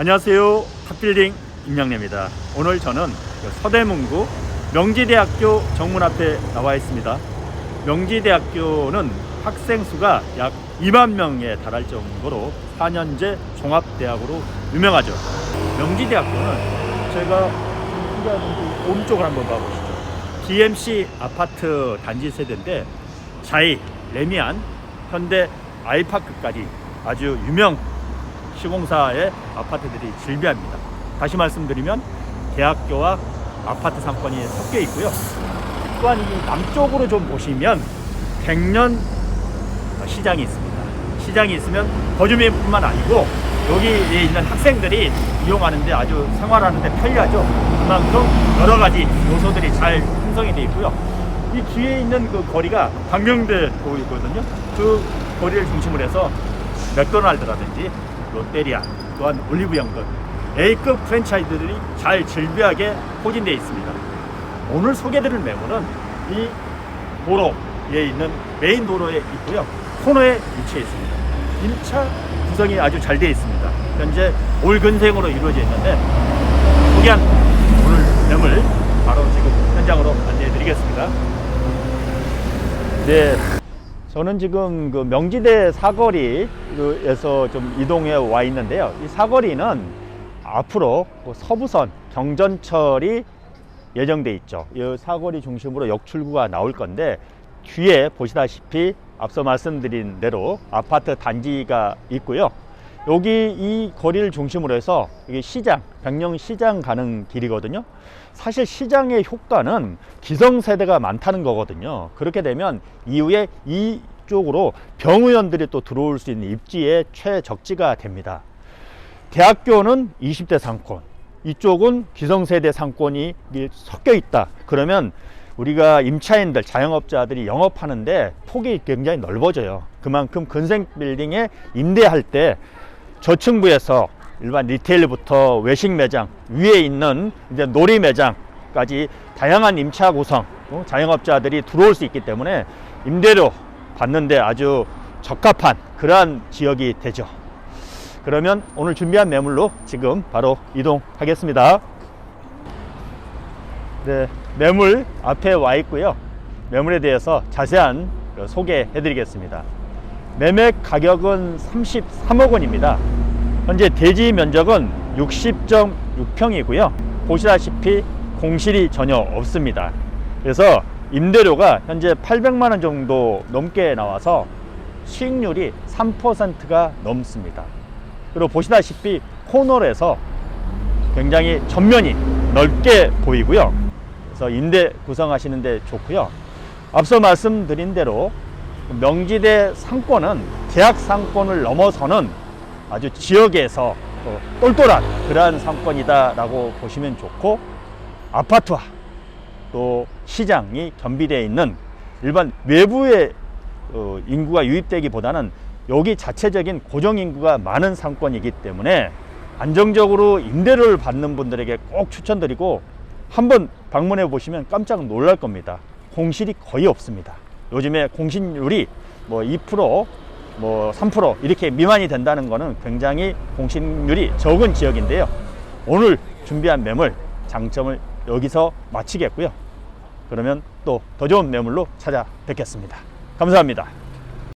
안녕하세요. 탑빌딩 임양래입니다. 오늘 저는 그 서대문구 명지대학교 정문 앞에 나와 있습니다. 명지대학교는 학생 수가 약 2만 명에 달할 정도로 4년제 종합대학으로 유명하죠. 명지대학교는 제가 오른쪽을 한번 봐보시죠. BMC 아파트 단지 세대인데 자이, 레미안, 현대, 아이파크까지 아주 유명 시공사의 아파트들이 즐비합니다. 다시 말씀드리면 대학교와 아파트 상권이 섞여 있고요. 또한 이 남쪽으로 좀 보시면 백년 시장이 있습니다. 시장이 있으면 거주민뿐만 아니고 여기에 있는 학생들이 이용하는데 아주 생활하는데 편리하죠. 그만큼 여러 가지 요소들이 잘 형성이 되어 있고요. 이 뒤에 있는 그 거리가 광명대 도이거든요. 그 거리를 중심으로 해서 맥도날드라든지 롯데리아 또한 올리브영 등 A급 프랜차이즈들이 잘 즐비하게 포진되어 있습니다. 오늘 소개드릴 매물은 이 도로에 있는 메인 도로에 있고요. 코너에 위치해 있습니다. 1차 구성이 아주 잘 되어 있습니다. 현재 올 근생으로 이루어져 있는데 소개한 오늘 매물 바로 지금 현장으로 안내해 드리겠습니다. 네. 저는 지금 그 명지대 사거리에서 좀 이동해 와 있는데요. 이 사거리는 앞으로 그 서부선 경전철이 예정돼 있죠. 이 사거리 중심으로 역출구가 나올 건데 뒤에 보시다시피 앞서 말씀드린 대로 아파트 단지가 있고요. 여기 이 거리를 중심으로 해서 이게 시장, 백령 시장 가는 길이거든요. 사실 시장의 효과는 기성세대가 많다는 거거든요. 그렇게 되면 이후에 이쪽으로 병의원들이 또 들어올 수 있는 입지의 최적지가 됩니다. 대학교는 20대 상권, 이쪽은 기성세대 상권이 섞여 있다. 그러면 우리가 임차인들, 자영업자들이 영업하는데 폭이 굉장히 넓어져요. 그만큼 근생 빌딩에 임대할 때 저층부에서 일반 리테일부터 외식 매장, 위에 있는 이제 놀이 매장까지 다양한 임차 구성, 어, 자영업자들이 들어올 수 있기 때문에 임대료 받는데 아주 적합한 그러한 지역이 되죠. 그러면 오늘 준비한 매물로 지금 바로 이동하겠습니다. 네, 매물 앞에 와 있고요. 매물에 대해서 자세한 그 소개해 드리겠습니다. 매매 가격은 33억 원입니다. 현재 대지 면적은 60.6평이고요. 보시다시피 공실이 전혀 없습니다. 그래서 임대료가 현재 800만 원 정도 넘게 나와서 수익률이 3%가 넘습니다. 그리고 보시다시피 코너에서 굉장히 전면이 넓게 보이고요. 그래서 임대 구성하시는데 좋고요. 앞서 말씀드린 대로 명지대 상권은 대학 상권을 넘어서는 아주 지역에서 또 똘똘한 그러한 상권이다라고 보시면 좋고 아파트와 또 시장이 겸비되어 있는 일반 외부의 어, 인구가 유입되기보다는 여기 자체적인 고정 인구가 많은 상권이기 때문에 안정적으로 임대료를 받는 분들에게 꼭 추천드리고 한번 방문해 보시면 깜짝 놀랄 겁니다. 공실이 거의 없습니다. 요즘에 공실률이 뭐 2%, 뭐 3% 이렇게 미만이 된다는 것은 굉장히 공실률이 적은 지역인데요. 오늘 준비한 매물 장점을 여기서 마치겠고요. 그러면 또 더 좋은 매물로 찾아뵙겠습니다. 감사합니다.